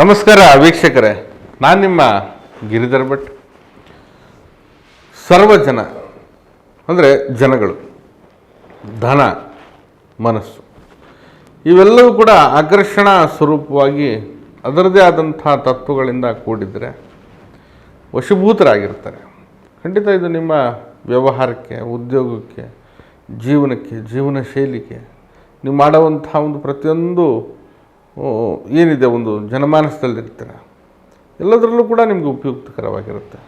ನಮಸ್ಕಾರ ವೀಕ್ಷಕರೇ, ನಾನು ನಿಮ್ಮ ಗಿರಿಧರ್ ಭಟ್. ಸರ್ವ ಜನ, ಅಂದರೆ ಜನಗಳು, ಧನ, ಮನಸ್ಸು, ಇವೆಲ್ಲವೂ ಕೂಡ ಆಕರ್ಷಣಾ ಸ್ವರೂಪವಾಗಿ ಅದರದೇ ಆದಂಥ ತತ್ವಗಳಿಂದ ಕೂಡಿದರೆ ವಶಭೂತರಾಗಿರ್ತಾರೆ. ಖಂಡಿತ ಇದು ನಿಮ್ಮ ವ್ಯವಹಾರಕ್ಕೆ, ಉದ್ಯೋಗಕ್ಕೆ, ಜೀವನಕ್ಕೆ ಜೀವನ ಶೈಲಿಗೆ ನೀವು ಮಾಡುವಂಥ ಒಂದು ಪ್ರತಿಯೊಂದು ಏನಿದೆ ಒಂದು ಜನಮಾನಸದಲ್ಲಿರ್ತೀರ? ಎಲ್ಲದರಲ್ಲೂ ಕೂಡ ನಿಮಗೆ ಉಪಯುಕ್ತಕರವಾಗಿರುತ್ತೆ.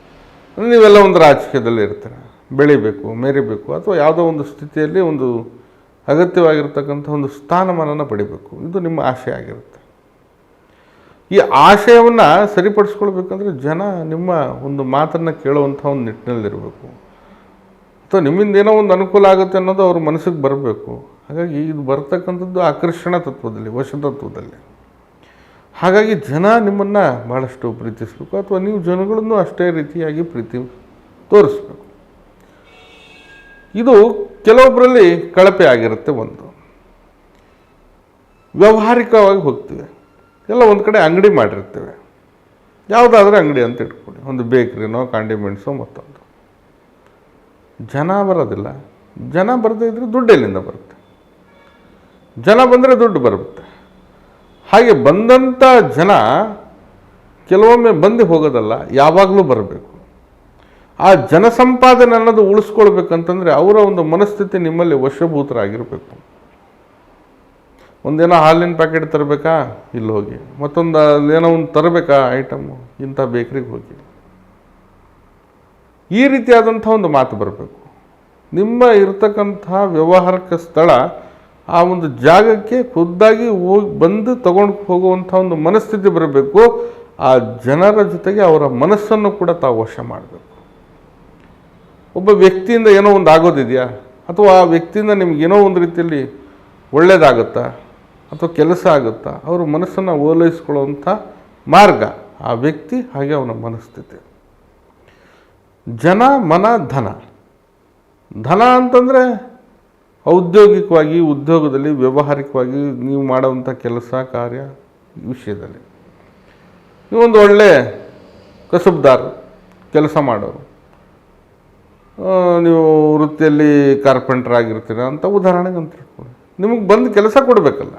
ಅಂದರೆ ನೀವೆಲ್ಲ ಒಂದು ರಾಜಕೀಯದಲ್ಲಿ ಇರ್ತೀರ ಬೆಳಿಬೇಕು, ಮೇರಿಬೇಕು, ಅಥವಾ ಯಾವುದೋ ಒಂದು ಸ್ಥಿತಿಯಲ್ಲಿ ಒಂದು ಅಗತ್ಯವಾಗಿರ್ತಕ್ಕಂಥ ಒಂದು ಸ್ಥಾನಮಾನನ ಪಡಿಬೇಕು. ಇದು ನಿಮ್ಮ ಆಶಯ ಆಗಿರುತ್ತೆ. ಈ ಆಶಯವನ್ನು ಸರಿಪಡಿಸ್ಕೊಳ್ಬೇಕಂದ್ರೆ ಜನ ನಿಮ್ಮ ಒಂದು ಮಾತನ್ನು ಕೇಳುವಂಥ ಒಂದು ನಿಟ್ಟಿನಲ್ಲಿರಬೇಕು. ಅಥವಾ ನಿಮ್ಮಿಂದ ಏನೋ ಒಂದು ಅನುಕೂಲ ಆಗುತ್ತೆ ಅನ್ನೋದು ಅವ್ರ ಮನಸ್ಸಿಗೆ ಬರಬೇಕು. ಹಾಗಾಗಿ ಇದು ಬರ್ತಕ್ಕಂಥದ್ದು ಆಕರ್ಷಣ ತತ್ವದಲ್ಲಿ ವಶತತ್ವದಲ್ಲಿ ಹಾಗಾಗಿ ಜನ ನಿಮ್ಮನ್ನು ಭಾಳಷ್ಟು ಪ್ರೀತಿಸಬೇಕು, ಅಥವಾ ನೀವು ಜನಗಳನ್ನು ಅಷ್ಟೇ ರೀತಿಯಾಗಿ ಪ್ರೀತಿ ತೋರಿಸ್ಬೇಕು. ಇದು ಕೆಲವೊಬ್ಬರಲ್ಲಿ ಕಳಪೆ ಆಗಿರುತ್ತೆ ಒಂದು. ವ್ಯಾವಹಾರಿಕವಾಗಿ ಹೋಗ್ತೀವಿ. ಎಲ್ಲ ಒಂದು ಕಡೆ ಅಂಗಡಿ ಮಾಡಿರ್ತೇವೆ. ಯಾವುದಾದ್ರೂ ಅಂಗಡಿ ಅಂತ ಇಟ್ಕೊಳ್ಳಿ. ಒಂದು ಬೇಕ್ರಿನೋ, ಕಾಂಡಿಮೆಂಟ್ಸೋ, ಮತ್ತೊಂದು. ಜನ ಬರೋದಿಲ್ಲ. ಜನ ಬರದೇ ಇದ್ದರೆ ದುಡ್ಡೆಲ್ಲಿಂದ ಬರುತ್ತೆ ಜನ ಬಂದರೆ ದುಡ್ಡು ಬರುತ್ತೆ. ಹಾಗೆ ಬಂದಂಥ ಜನ ಕೆಲವೊಮ್ಮೆ ಬಂದು ಹೋಗೋದಲ್ಲ, ಯಾವಾಗಲೂ ಬರಬೇಕು. ಆ ಜನಸಂಪಾದನೆ ಅನ್ನೋದು ಉಳಿಸ್ಕೊಳ್ಬೇಕಂತಂದರೆ ಅವರ ಒಂದು ಮನಸ್ಥಿತಿ ನಿಮ್ಮಲ್ಲಿ ವಶಭೂತರಾಗಿರಬೇಕು. ಒಂದೇನೋ ಹಾಲಿನ ಪ್ಯಾಕೆಟ್ ತರಬೇಕಾ? ಇಲ್ಲಿ ಹೋಗಿ. ಮತ್ತೊಂದು ಏನೋ ಒಂದು ತರಬೇಕಾ ಐಟಮು ಇಂಥ ಬೇಕ್ರಿಗೆ ಹೋಗಿ. ಈ ರೀತಿಯಾದಂಥ ಒಂದು ಮಾತು ಬರಬೇಕು. ನಿಮ್ಮ ಇರತಕ್ಕಂಥ ವ್ಯವಹಾರಕ್ಕೆ ಸ್ಥಳ ಆ ಒಂದು ಜಾಗಕ್ಕೆ ಖುದ್ದಾಗಿ ಹೋಗಿ ಬಂದು ತಗೊಂಡು ಹೋಗುವಂಥ ಒಂದು ಮನಸ್ಥಿತಿ ಬರಬೇಕು, ಆ ಜನರ ಜೊತೆಗೆ ಅವರ ಮನಸ್ಸನ್ನು ಕೂಡ ತಾವು ವಶ ಮಾಡಬೇಕು. ಒಬ್ಬ ವ್ಯಕ್ತಿಯಿಂದ ಏನೋ ಒಂದು ಆಗೋದಿದೆಯಾ? ಅಥವಾ ಆ ವ್ಯಕ್ತಿಯಿಂದ ನಿಮ್ಗೆ ಏನೋ ಒಂದು ರೀತಿಯಲ್ಲಿ ಒಳ್ಳೇದಾಗುತ್ತಾ? ಅಥವಾ ಕೆಲಸ ಆಗುತ್ತಾ? ಅವರ ಮನಸ್ಸನ್ನು ಓಲೈಸ್ಕೊಳ್ಳುವಂಥ ಮಾರ್ಗ, ಆ ವ್ಯಕ್ತಿ ಹಾಗೆ ಅವನ ಮನಸ್ಥಿತಿ. ಜನ ಮನ ಧನ. ಧನ ಅಂತಂದರೆ ಔದ್ಯೋಗಿಕವಾಗಿ, ಉದ್ಯೋಗದಲ್ಲಿ ವ್ಯವಹಾರಿಕವಾಗಿ ನೀವು ಮಾಡುವಂಥ ಕೆಲಸ, ಕಾರ್ಯ ವಿಷಯದಲ್ಲಿ. ನೀವೊಂದು ಒಳ್ಳೆ ಕಸಬ್ದಾರ ಕೆಲಸ ಮಾಡೋರು. ನೀವು ವೃತ್ತಿಯಲ್ಲಿ ಕಾರ್ಪೆಂಟರ್ ಆಗಿರ್ತೀರ ಅಂತ ಉದಾಹರಣೆಗೆ ಅಂತ ಹೇಳ್ಕೊಳ್ಳಿ ನಿಮಗೆ ಬಂದು ಕೆಲಸ ಕೊಡಬೇಕಲ್ಲ.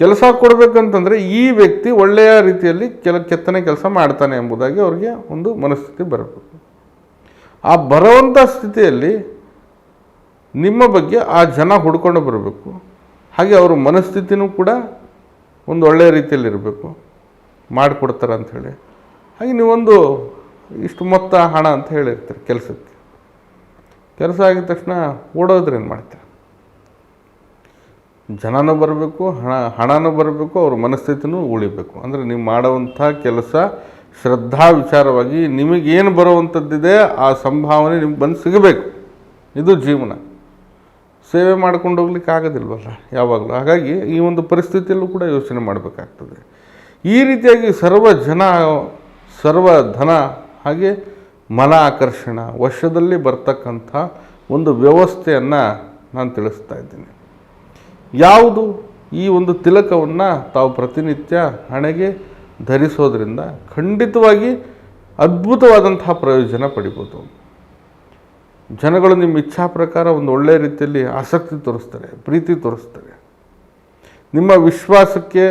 ಕೆಲಸ ಕೊಡಬೇಕಂತಂದರೆ ಈ ವ್ಯಕ್ತಿ ಒಳ್ಳೆಯ ರೀತಿಯಲ್ಲಿ ಕೆಲ, ಕೆತ್ತನೆ ಕೆಲಸ ಮಾಡ್ತಾನೆ ಎಂಬುದಾಗಿ ಅವರಿಗೆ ಒಂದು ಮನಸ್ಥಿತಿ ಬರಬೇಕು. ಆ ಬರುವಂಥ ಸ್ಥಿತಿಯಲ್ಲಿ ನಿಮ್ಮ ಬಗ್ಗೆ ಆ ಜನ ಹುಡ್ಕೊಂಡು ಬರಬೇಕು. ಹಾಗೆ ಅವ್ರ ಮನಸ್ಥಿತಿನೂ ಕೂಡ ಒಂದು ಒಳ್ಳೆಯ ರೀತಿಯಲ್ಲಿ ಇರಬೇಕು. ಮಾಡಿಕೊಡ್ತಾರೆ ಅಂಥೇಳಿ ಹಾಗೆ ನೀವೊಂದು ಇಷ್ಟು ಮೊತ್ತ ಹಣ ಅಂತ ಹೇಳಿರ್ತೀರಿ ಕೆಲಸಕ್ಕೆ. ಕೆಲಸ ಆಗಿದ ತಕ್ಷಣ ಓಡೋದ್ರೇನು ಮಾಡ್ತೀರ? ಜನನೂ ಬರಬೇಕು, ಹಣ, ಹಣನೂ ಬರಬೇಕು, ಅವ್ರ ಮನಸ್ಥಿತಿನೂ ಉಳಿಬೇಕು. ಅಂದರೆ ನೀವು ಮಾಡುವಂಥ ಕೆಲಸ ಶ್ರದ್ಧಾ ವಿಚಾರವಾಗಿ ನಿಮಗೇನು ಬರುವಂಥದ್ದಿದೆ ಆ ಸಂಭಾವನೆ ನಿಮ್ಗೆ ಬಂದು ಸಿಗಬೇಕು. ಇದು ಜೀವನ. ಸೇವೆ ಮಾಡ್ಕೊಂಡು ಹೋಗ್ಲಿಕ್ಕೆ ಆಗೋದಿಲ್ವಲ್ಲ ಯಾವಾಗಲೂ? ಹಾಗಾಗಿ ಈ ಒಂದು ಪರಿಸ್ಥಿತಿಯಲ್ಲೂ ಕೂಡ ಯೋಚನೆ ಮಾಡಬೇಕಾಗ್ತದೆ. ಈ ರೀತಿಯಾಗಿ ಸರ್ವ ಜನ, ಸರ್ವ ಧನ, ಹಾಗೆ ಮನ ಆಕರ್ಷಣ ವಶದಲ್ಲಿ ಬರ್ತಕ್ಕಂಥ ಒಂದು ವ್ಯವಸ್ಥೆಯನ್ನು ನಾನು ತಿಳಿಸ್ತಾ ಇದ್ದೀನಿ. ಯಾವುದು? ಈ ಒಂದು ತಿಲಕವನ್ನು ತಾವು ಪ್ರತಿನಿತ್ಯ ಹಣೆಗೆ ಧರಿಸೋದ್ರಿಂದ ಖಂಡಿತವಾಗಿ ಅದ್ಭುತವಾದಂತಹ ಪ್ರಯೋಜನ ಪಡಿಬೋದು. ಜನಗಳು ನಿಮ್ಮ ಇಚ್ಛಾ ಪ್ರಕಾರ ಒಂದು ಒಳ್ಳೆಯ ರೀತಿಯಲ್ಲಿ ಆಸಕ್ತಿ ತೋರಿಸ್ತಾರೆ, ಪ್ರೀತಿ ತೋರಿಸ್ತಾರೆ. ನಿಮ್ಮ ವಿಶ್ವಾಸಕ್ಕೆ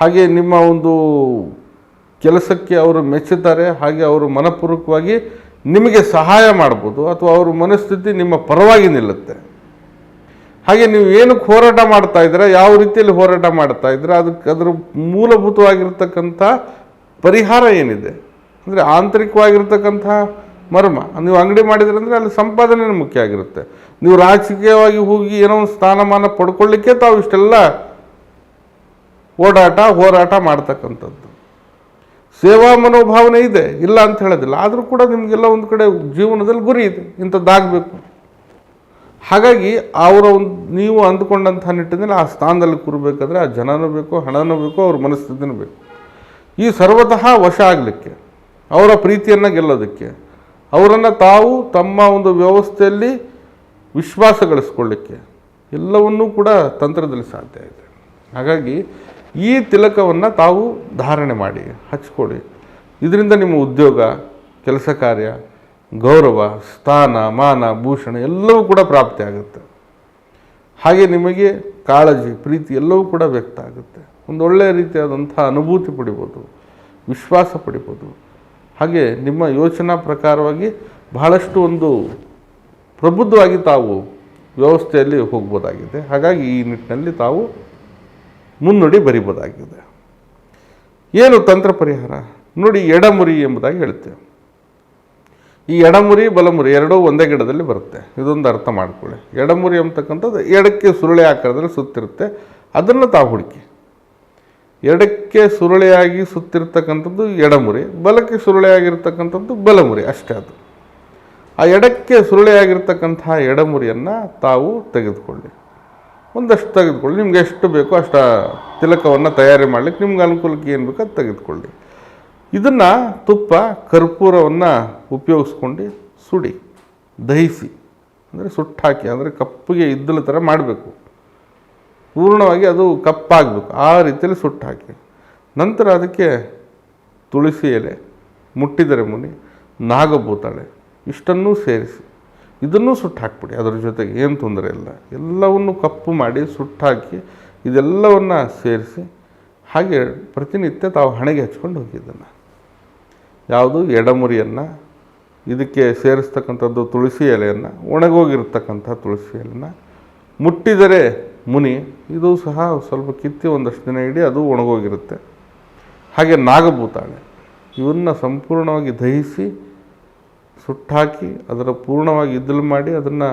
ಹಾಗೆ ನಿಮ್ಮ ಒಂದು ಕೆಲಸಕ್ಕೆ ಅವರು ಮೆಚ್ಚುತ್ತಾರೆ ಹಾಗೆ ಅವರು ಮನಪೂರ್ವಕವಾಗಿ ನಿಮಗೆ ಸಹಾಯ ಮಾಡ್ಬೋದು ಅಥವಾ ಅವ್ರ ಮನಸ್ಥಿತಿ ನಿಮ್ಮ ಪರವಾಗಿ ನಿಲ್ಲುತ್ತೆ. ಹಾಗೆ ನೀವು ಏನಕ್ಕೆ ಹೋರಾಟ ಮಾಡ್ತಾ ಇದ್ದೀರಾ, ಯಾವ ರೀತಿಯಲ್ಲಿ ಹೋರಾಟ ಮಾಡ್ತಾ ಇದ್ದೀರಾ, ಅದಕ್ಕೆ ಅದರ ಮೂಲಭೂತವಾಗಿರ್ತಕ್ಕಂಥ ಪರಿಹಾರ ಏನಿದೆ? ಅಂದರೆ ಆಂತರಿಕವಾಗಿರ್ತಕ್ಕಂಥ ಮರ್ಮ. ನೀವು ಅಂಗಡಿ ಮಾಡಿದ್ರಿ ಅಂದರೆ ಅಲ್ಲಿ ಸಂಪಾದನೆ ಮುಖ್ಯ ಆಗಿರುತ್ತೆ. ನೀವು ರಾಜಕೀಯವಾಗಿ ಹೋಗಿ ಏನೋ ಒಂದು ಸ್ಥಾನಮಾನ ಪಡ್ಕೊಳ್ಳಿಕ್ಕೆ ತಾವು ಇಷ್ಟೆಲ್ಲ ಓಡಾಟ, ಹೋರಾಟ ಮಾಡ್ತಕ್ಕಂಥದ್ದು. ಸೇವಾ ಮನೋಭಾವನೆ ಇದೆ, ಇಲ್ಲ ಅಂತ ಹೇಳೋದಿಲ್ಲ. ಆದರೂ ಕೂಡ ನಿಮಗೆಲ್ಲ ಒಂದು ಕಡೆ ಜೀವನದಲ್ಲಿ ಗುರಿ ಇದೆ. ಇಂಥದ್ದಾಗಬೇಕು ಹಾಗಾಗಿ ಅವರ ಒಂದು, ನೀವು ಅಂದ್ಕೊಂಡಂಥ ನಿಟ್ಟಿನಲ್ಲಿ ಆ ಸ್ಥಾನದಲ್ಲಿ ಕೂರಬೇಕಾದ್ರೆ ಆ ಜನನೂ ಬೇಕು, ಹಣನೂ ಬೇಕು, ಅವ್ರ ಮನಸ್ಥಿತಿನೂ ಬೇಕು. ಈ ಸರ್ವತಃ ವಶ ಆಗಲಿಕ್ಕೆ, ಅವರ ಪ್ರೀತಿಯನ್ನು ಗೆಲ್ಲೋದಕ್ಕೆ ಅವರನ್ನು ತಾವು ತಮ್ಮ ಒಂದು ವ್ಯವಸ್ಥೆಯಲ್ಲಿ ವಿಶ್ವಾಸ ಗಳಿಸ್ಕೊಳ್ಳಿಕ್ಕೆ ಎಲ್ಲವನ್ನೂ ಕೂಡ ತಂತ್ರದಲ್ಲಿ ಸಾಧ್ಯ ಇದೆ. ಹಾಗಾಗಿ ಈ ತಿಲಕವನ್ನು ತಾವು ಧಾರಣೆ ಮಾಡಿ, ಹಚ್ಕೊಳ್ಳಿ. ಇದರಿಂದ ನಿಮ್ಮ ಉದ್ಯೋಗ, ಕೆಲಸ ಕಾರ್ಯ, ಗೌರವ, ಸ್ಥಾನ, ಮಾನ, ಭೂಷಣ ಎಲ್ಲವೂ ಕೂಡ ಪ್ರಾಪ್ತಿ ಆಗುತ್ತೆ. ಹಾಗೆ ನಿಮಗೆ ಕಾಳಜಿ, ಪ್ರೀತಿ ಎಲ್ಲವೂ ಕೂಡ ವ್ಯಕ್ತ ಆಗುತ್ತೆ. ಒಂದು ಒಳ್ಳೆಯ ರೀತಿಯಾದಂಥ ಅನುಭೂತಿ ಪಡಿಬೋದು, ವಿಶ್ವಾಸ ಪಡಿಬೋದು. ಹಾಗೆ ನಿಮ್ಮ ಯೋಚನಾ ಪ್ರಕಾರವಾಗಿ ಬಹಳಷ್ಟು ಒಂದು ಪ್ರಬುದ್ಧವಾಗಿ ತಾವು ವ್ಯವಸ್ಥೆಯಲ್ಲಿ ಹೋಗ್ಬೋದಾಗಿದೆ. ಹಾಗಾಗಿ ಈ ನಿಟ್ಟಿನಲ್ಲಿ ತಾವು ಮುನ್ನುಡಿ ಬರಿಬೋದಾಗಿದೆ. ಏನು ತಂತ್ರ ಪರಿಹಾರ? ನೋಡಿ ಎಡಮುರಿ ಎಂಬುದಾಗಿ ಹೇಳ್ತೇವೆ. ಈ ಎಡಮುರಿ, ಬಲಮುರಿ ಎರಡೂ ಒಂದೇ ಗಿಡದಲ್ಲಿ ಬರುತ್ತೆ. ಇದೊಂದು ಅರ್ಥ ಮಾಡಿಕೊಳ್ಳಿ. ಎಡಮುರಿ ಅಂತಕ್ಕಂಥದ್ದು ಎಡಕ್ಕೆ ಸುರುಳಿ ಆಕಾರದಲ್ಲಿ ಸುತ್ತಿರುತ್ತೆ. ಅದನ್ನು ತಾವು ಹುಡುಕಿ. ಎಡಕ್ಕೆ ಸುರುಳಿಯಾಗಿ ಸುತ್ತಿರ್ತಕ್ಕಂಥದ್ದು ಎಡಮುರಿ, ಬಲಕ್ಕೆ ಸುರುಳಿಯಾಗಿರ್ತಕ್ಕಂಥದ್ದು ಬಲಮುರಿ, ಅಷ್ಟೇ ಅದು. ಆ ಎಡಕ್ಕೆ ಸುರುಳಿಯಾಗಿರ್ತಕ್ಕಂತಹ ಎಡಮುರಿಯನ್ನು ತಾವು ತೆಗೆದುಕೊಳ್ಳಿ. ಒಂದಷ್ಟು ತೆಗೆದುಕೊಳ್ಳಿ. ನಿಮ್ಗೆ ಎಷ್ಟು ಬೇಕೋ ಅಷ್ಟು ತಿಲಕವನ್ನು ತಯಾರಿ ಮಾಡಲಿಕ್ಕೆ ನಿಮ್ಗೆ ಅನುಕೂಲಕ್ಕೆ ಏನು ಬೇಕೋ ಅದು ತೆಗೆದುಕೊಳ್ಳಿ. ಇದನ್ನು ತುಪ್ಪ, ಕರ್ಪೂರವನ್ನು ಉಪಯೋಗಿಸ್ಕೊಂಡು ಸುಡಿ, ದಹಿಸಿ. ಅಂದರೆ ಸುಟ್ಟಾಕಿ, ಅಂದರೆ ಕಪ್ಪಿಗೆ ಇದ್ದಲ ಥರ ಮಾಡಬೇಕು. ಪೂರ್ಣವಾಗಿ ಅದು ಕಪ್ಪಾಗಬೇಕು, ಆ ರೀತಿಯಲ್ಲಿ ಸುಟ್ಟು ಹಾಕಿ ನಂತರ ಅದಕ್ಕೆ ತುಳಸಿ ಎಲೆ ಮುಟ್ಟಿದರೆ ಮುನಿ, ನಾಗಭೂತಾಳೆ, ಇಷ್ಟನ್ನೂ ಸೇರಿಸಿ. ಇದನ್ನೂ ಸುಟ್ಟು ಹಾಕ್ಬಿಡಿ ಅದರ ಜೊತೆಗೆ ಏನು ತೊಂದರೆ ಇಲ್ಲ. ಎಲ್ಲವನ್ನು ಕಪ್ಪು ಮಾಡಿ ಸುಟ್ಟಾಕಿ, ಇದೆಲ್ಲವನ್ನು ಸೇರಿಸಿ, ಹಾಗೆ ಪ್ರತಿನಿತ್ಯ ತಾವು ಹಣೆಗೆ ಹಚ್ಕೊಂಡು ಹೋಗಿದ್ದನ್ನು. ಯಾವುದು ಎಡಮುರಿಯನ್ನು, ಇದಕ್ಕೆ ಸೇರಿಸ್ತಕ್ಕಂಥದ್ದು ತುಳಸಿ ಎಲೆಯನ್ನು, ಒಣಗೋಗಿರ್ತಕ್ಕಂಥ ತುಳಸಿ ಎಲೆಯನ್ನು ಮುಟ್ಟಿದರೆ ಮುನಿ, ಇದು ಸಹ ಸ್ವಲ್ಪ ಕಿತ್ತಿ ಒಂದಷ್ಟು ದಿನ ಇಡೀ ಅದು ಒಣಗೋಗಿರುತ್ತೆ. ಹಾಗೆ ನಾಗಭೂತಾಳೆ ಇವನ್ನ ಸಂಪೂರ್ಣವಾಗಿ ದಹಿಸಿ, ಸುಟ್ಟಾಕಿ, ಅದರ ಪೂರ್ಣವಾಗಿ ಇದ್ದಲು ಮಾಡಿ ಅದನ್ನು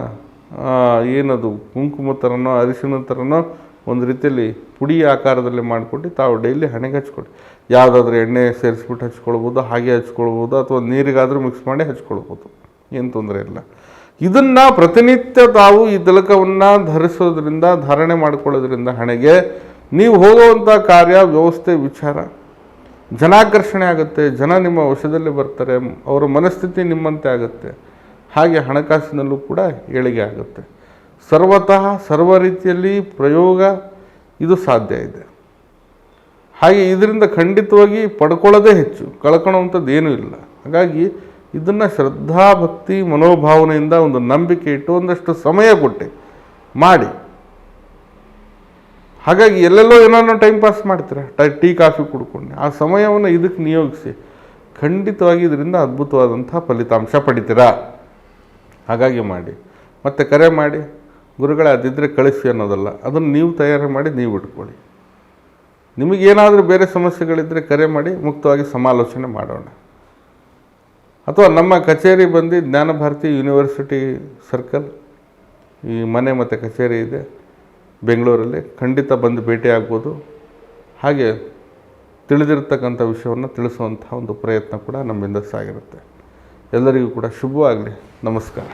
ಏನದು, ಕುಂಕುಮ ಥರನೋ ಅರಿಶಿನ ಥರನೋ ಒಂದು ರೀತಿಯಲ್ಲಿ ಪುಡಿ ಆಕಾರದಲ್ಲಿ ಮಾಡಿಕೊಟ್ಟು ತಾವು ಡೈಲಿ ಹಣೆಗೆ ಹಚ್ಕೊಡಿ ಯಾವುದಾದ್ರೂ ಎಣ್ಣೆ ಸೇರಿಸ್ಬಿಟ್ಟು ಹಚ್ಕೊಳ್ಬೋದು, ಹಾಗೆ ಹಚ್ಕೊಳ್ಬೋದು, ಅಥವಾ ನೀರಿಗಾದರೂ ಮಿಕ್ಸ್ ಮಾಡಿ ಹಚ್ಕೊಳ್ಬೋದು. ಏನು ತೊಂದರೆ ಇಲ್ಲ. ಇದನ್ನು ಪ್ರತಿನಿತ್ಯ ತಾವು ಈ ತಿಲಕವನ್ನು ಧರಿಸೋದ್ರಿಂದ, ಧಾರಣೆ ಮಾಡ್ಕೊಳ್ಳೋದ್ರಿಂದ ಹಣೆಗೆ ನೀವು ಹೋಗುವಂಥ ಕಾರ್ಯ, ವ್ಯವಸ್ಥೆ, ವಿಚಾರ ಜನಾಕರ್ಷಣೆ ಆಗುತ್ತೆ. ಜನ ನಿಮ್ಮ ವಶದಲ್ಲಿ ಬರ್ತಾರೆ. ಅವರ ಮನಸ್ಥಿತಿ ನಿಮ್ಮಂತೆ ಆಗುತ್ತೆ. ಹಾಗೆ ಹಣಕಾಸಿನಲ್ಲೂ ಕೂಡ ಏಳಿಗೆ ಆಗುತ್ತೆ. ಸರ್ವತಃ ಸರ್ವ ರೀತಿಯಲ್ಲಿ ಪ್ರಯೋಗ ಇದು ಸಾಧ್ಯ ಇದೆ. ಹಾಗೆ ಇದರಿಂದ ಖಂಡಿತವಾಗಿ ಪಡ್ಕೊಳ್ಳೋದೇ ಹೆಚ್ಚು. ಕಳ್ಕೊಳ್ಳೋವಂಥದ್ದು ಏನೂ ಇಲ್ಲ. ಹಾಗಾಗಿ ಇದನ್ನು ಶ್ರದ್ಧಾ ಭಕ್ತಿ ಮನೋಭಾವನೆಯಿಂದ ಒಂದು ನಂಬಿಕೆ ಇಟ್ಟು ಒಂದಷ್ಟು ಸಮಯ ಕೊಟ್ಟೆ ಮಾಡಿ. ಹಾಗಾಗಿ ಎಲ್ಲೆಲ್ಲೋ ಏನೋ ಟೈಮ್ ಪಾಸ್ ಮಾಡ್ತೀರ? ಟೈ, ಟೀ, ಕಾಫಿ ಕುಡ್ಕೊಂಡು. ಆ ಸಮಯವನ್ನು ಇದಕ್ಕೆ ನಿಯೋಗಿಸಿ. ಖಂಡಿತವಾಗಿ ಇದರಿಂದ ಅದ್ಭುತವಾದಂಥ ಫಲಿತಾಂಶ ಪಡಿತೀರಾ? ಹಾಗಾಗಿ ಮಾಡಿ. ಮತ್ತೆ ಕರೆ ಮಾಡಿ. ಗುರುಗಳ ಅದಿದ್ದರೆ ಕಳಿಸಿ ಅನ್ನೋದಲ್ಲ. ಅದನ್ನು ನೀವು ತಯಾರು ಮಾಡಿ ನೀವು ಇಟ್ಕೊಳ್ಳಿ. ನಿಮಗೇನಾದರೂ ಬೇರೆ ಸಮಸ್ಯೆಗಳಿದ್ದರೆ ಕರೆ ಮಾಡಿ, ಮುಕ್ತವಾಗಿ ಸಮಾಲೋಚನೆ ಮಾಡೋಣ. ಅಥವಾ ನಮ್ಮ ಕಚೇರಿ ಬಂದು ಜ್ಞಾನಭಾರತಿ ಯೂನಿವರ್ಸಿಟಿ ಸರ್ಕಲ್ ಈ ಮನೆ ಮತ್ತು ಕಚೇರಿ ಇದೆ ಬೆಂಗಳೂರಲ್ಲಿ ಖಂಡಿತ ಬಂದು ಭೇಟಿ ಆಗ್ಬೋದು. ಹಾಗೆ ತಿಳಿದಿರ್ತಕ್ಕಂಥ ವಿಷಯವನ್ನು ತಿಳಿಸುವಂಥ ಒಂದು ಪ್ರಯತ್ನ ಕೂಡ ನಮ್ಮಿಂದ ಸಾಗಿರುತ್ತೆ. ಎಲ್ಲರಿಗೂ ಕೂಡ ಶುಭವಾಗಲಿ. ನಮಸ್ಕಾರ.